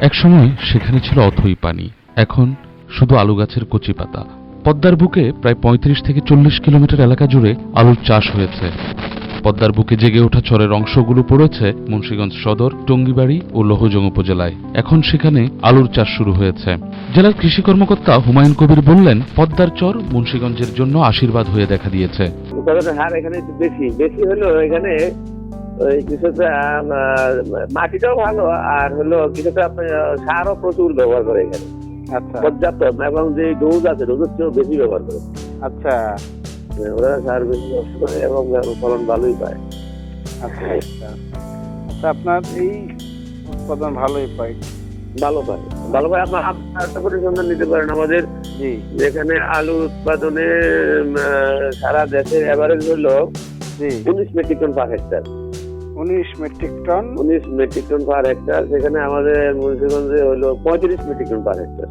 একসময় সেখানে ছিল অথই পানি। এখন শুধু আলু গাছের কচি পাতা। পদ্মার বুকে প্রায় পঁয়ত্রিশ থেকে চল্লিশ কিলোমিটার এলাকা জুড়ে আলুর চাষ হয়েছে। পদ্মার বুকে জেগে ওঠা চরের অংশগুলো পড়েছে মুন্সিগঞ্জ সদর, টঙ্গিবাড়ি ও লোহজং উপজেলায়। এখন সেখানে আলুর চাষ শুরু হয়েছে। জেলার কৃষি কর্মকর্তা হুমায়ুন কবির বললেন, পদ্মার চর মুন্সিগঞ্জের জন্য আশীর্বাদ হয়ে দেখা দিয়েছে। এখানে বেশি। বেশি হলো এখানে ওই কিছুটা মাটিটাও ভালো আর হলো কিছুটা সারও প্রচুর ব্যবহার করে এখানে। আচ্ছা। পর্যাপ্ত এবং যে ডোজ আছে ডোজের চেয়েও বেশি ব্যবহার করে। আচ্ছা। ওরা সার বেশি করে এবং ফলন ভালোই পায়। আচ্ছা আচ্ছা। আচ্ছা আপনার এই উৎপাদন ভালোই পাই ভালো পায়। ভালো পায় আপনার পরিসন্ধান নিতে পারেন। আমাদের যেখানে আলু উৎপাদনে সারা দেশের অ্যাভারেজ হলো উনিশ মেট্রিক টন পার হেক্টর। উনিশ মেট্রিক টন উনিশ মেট্রিক টন পার হেক্টর সেখানে আমাদের মুন্সিগঞ্জে হলো পঁয়ত্রিশ মেট্রিক টন পার হেক্টর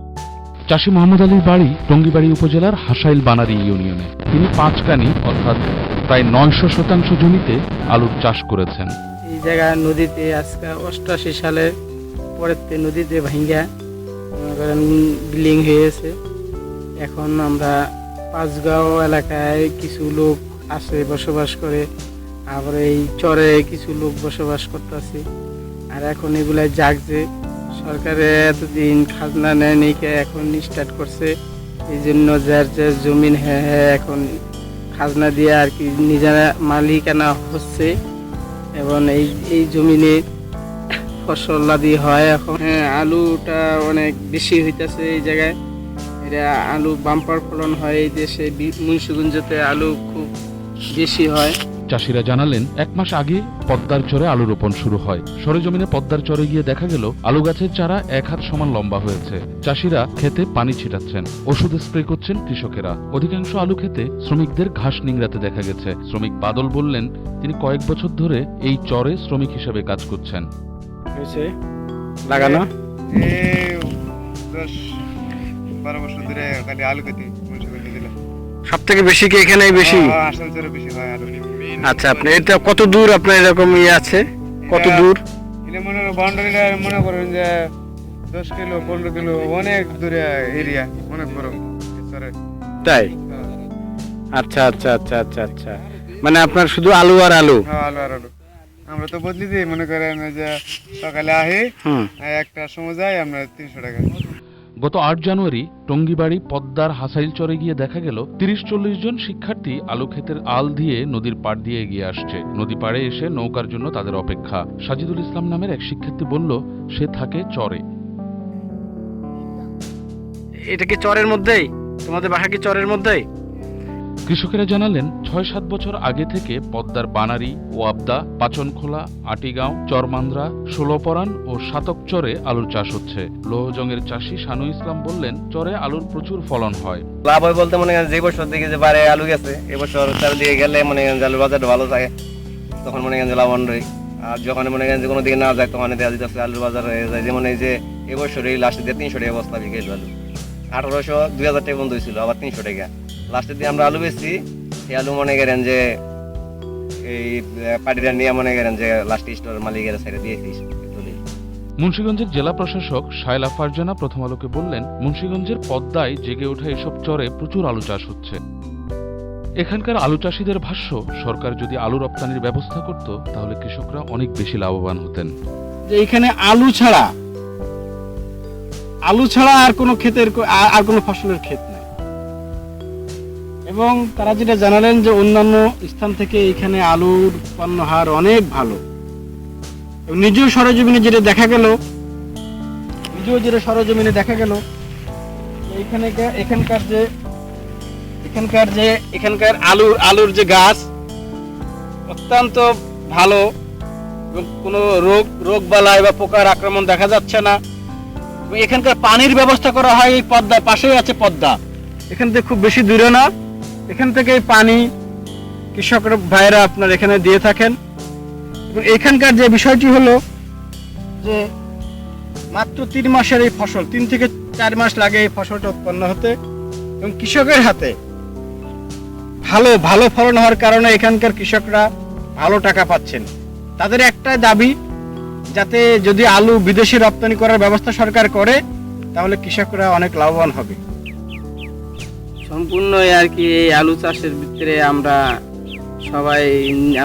চাষি মোহাম্মদ আলীর বাড়ি টঙ্গিবাড়ি উপজেলার হাসাইল বানারি ইউনিয়নে। তিনি পাঁচকানি অর্থাৎ প্রায় নয়শো শতাংশ জমিতে আলুর চাষ করেছেন। এই জায়গায় নদীতে আজকে অষ্টাশি সালে পরের থেকে নদীতে ভাঙ্গা করেন বিল্ডিং হয়েছে এখন আমরা পাঁচগাঁও এলাকায় কিছু লোক আছে বসবাস করে। আবার এই চরে কিছু লোক বসবাস করতেছে। আর এখন এগুলা জাগছে। সরকারে এতদিন খাজনা নেয় নেইকে এখন স্টার্ট করছে। এই জন্য যার যার জমিন হ্যাঁ হ্যাঁ এখন খাজনা দিয়ে আর কি নিজেরা মালিকানা হচ্ছে। এবং এই এই জমিনে ফসল আদি হয় এখন। হ্যাঁ আলুটা অনেক বেশি হইতাছে এই জায়গায়। এটা আলু বাম্পার ফলন হয় এই দেশে। মুন্সিগঞ্জতে আলু খুব বেশি হয়। চাষিরা জানালেন এক মাস আগে পদ্মার চরে আলু রোপণ শুরু হয়। সরেজমিনে পদ্মার চরে গিয়ে দেখা গেল আলু গাছের চারা এক হাত সমান লম্বা হয়েছে। চাষিরা খেতে পানি ছিটাচ্ছেন ওষুধ স্প্রে করছেন কৃষকেরা। অধিকাংশ আলু খেতে শ্রমিকদের ঘাস নিংড়াতে দেখা গেছে। শ্রমিক বাদল বললেন তিনি কয়েক বছর ধরে এই চরে শ্রমিক হিসেবে কাজ করছেন। লাগানো? বারো বছর ধরে খালি আলু খেতে মনসা করে দিলাম। সব থেকে বেশি কি এখানে বেশি? আসল বেশি হয় আলু আচ্ছা আপনি এটা কত দূর আপনার এরকম ইয়ে আছে? কত দূর? এটা মনে হয় বাউন্ডারিটা মনে করেন যে দশ কিলো পনেরো কিলো অনেক দূরে এরিয়া অনেক বড়। তাই? আচ্ছা আচ্ছা আচ্ছা আচ্ছা আচ্ছা। মানে আপনার শুধু আলু আর আলু? হ্যাঁ আলু আর আলু। আমরা তো বদলি দিই মনে করেন যে সকালে আহি একটা সময় যাই আমরা তিনশো টাকা। গত আট জানুয়ারি টঙ্গিবাড়ি, পদ্মার হাসাইল চরে গিয়ে দেখা গেল তিরিশ চল্লিশ জন শিক্ষার্থী আলু ক্ষেতের আল দিয়ে নদীর পাড় দিয়ে এগিয়ে আসছে। নদী পাড়ে এসে নৌকার জন্য তাদের অপেক্ষা। সাজিদুল ইসলাম নামের এক শিক্ষার্থী বলল, সে থাকে চরে। এটা কি চরের মধ্যেই? তোমাদের বাসা কি চরের মধ্যেই? কৃষকেরা জানালেন, ছয় সাত বছর আগে থেকে পদ্মার বানারি, ওয়াবদা, পাচনখোলা, আটিগাঁও, চরমান্দ্রা ষোলপরান ও সাতক চরে আলুর চাষ হচ্ছে। লোহজংয়ের চাষি শানু ইসলাম বললেন, চরে আলুর প্রচুর ফলন হয়। লাভ হয় বলতে মনে করেন যে বছর দিকে যে বারে আলু গেছে এবছর চারিদিকে গেলে মনে করেন আলুর বাজারটা ভালো থাকে, তখন মনে করেন যে লাভবান রই আর যখন মনে করেন যে কোনো দিকে না যায়, তখন আলুর বাজার হয়ে যায়। যেমন এই যে এবছর এই লাস্টের দিয়ে তিনশো টাকা বস্তা বিকেল আলু। আঠারোশো, দুই হাজার টাকা বন্ধ হয়েছিল আবার তিনশো টাকা। লাস্টের দিয়ে আমরা আলু বেচছি এই আলু মনে করেন যে এই পার্টিটা নিয়ে মনে করেন যে লাস্ট স্টোর মালিকের সাইডে দিয়েছি মুন্সিগঞ্জের জেলা প্রশাসক শায়লা ফারজানা প্রথম আলোকে বললেন মুন্সিগঞ্জের পদ্মায় জেগে ওঠা এসব চরে প্রচুর আলু চাষ হচ্ছে। এখানকার আলু চাষিদের ভাষ্য সরকার যদি আলু রপ্তানির ব্যবস্থা করত তাহলে কৃষকরা অনেক বেশি লাভবান হতেন। যে এখানে আলু ছাড়া আলু ছাড়া আর কোনো ক্ষেতের আর- আর কোনো ফসলের ক্ষেত নেই। এবং তারা যেটা জানালেন যে অন্যান্য স্থান থেকে এখানে আলুর উৎপন্ন হার অনেক ভালো। নিজেও সরজমিনে যেটা দেখা গেল, নিজেও যেটা সরজমিনে দেখা গেল এখানে এখানকার যে এখানকার যে, এখানকার আলু আলুর যে গাছ অত্যন্ত ভালো কোনো রোগ রোগ বালাই বা পোকার আক্রমণ দেখা যাচ্ছে না। এখানকার পানির ব্যবস্থা করা হয় এই পদ্মা পাশেই আছে পদ্মা। এখান থেকে খুব বেশি দূরে না। এখান থেকে পানি কৃষক ভাইরা আপনার এখানে দিয়ে থাকেন। এবং এখানকার যে বিষয়টি হলো যে মাত্র তিন মাসের এই ফসল, তিন থেকে চার মাস লাগে এই ফসলটা উৎপন্ন হতে এবং কৃষকের হাতে ভালো ভালো ফলন হওয়ার কারণে এখানকার কৃষকরা ভালো টাকা পাচ্ছেন। তাদের একটা দাবি, যাতে যদি আলু বিদেশে রপ্তানি করার ব্যবস্থা সরকার করে, তাহলে কৃষকরা অনেক লাভবান হবে। সম্পূর্ণ আর কি এই আলু চাষের ভিতরে আমরা সবাই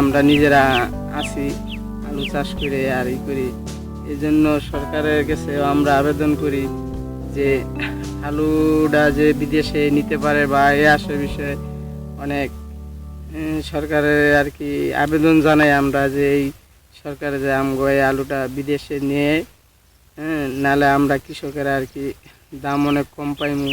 আমরা নিজেরা আছি, আলু চাষ করে আর ই করি। এই জন্য সরকারের কাছে আমরা আবেদন করি যে আলুটা যে বিদেশে নিতে পারে বা এ আসে বিষয়ে অনেক সরকারের আর কি আবেদন জানাই আমরা যে এই সরকারে যে আমগো এই আলুটা বিদেশে নিয়ে হ্যাঁ নাহলে আমরা কৃষকেরা আর কি দাম অনেক কম পাইমু।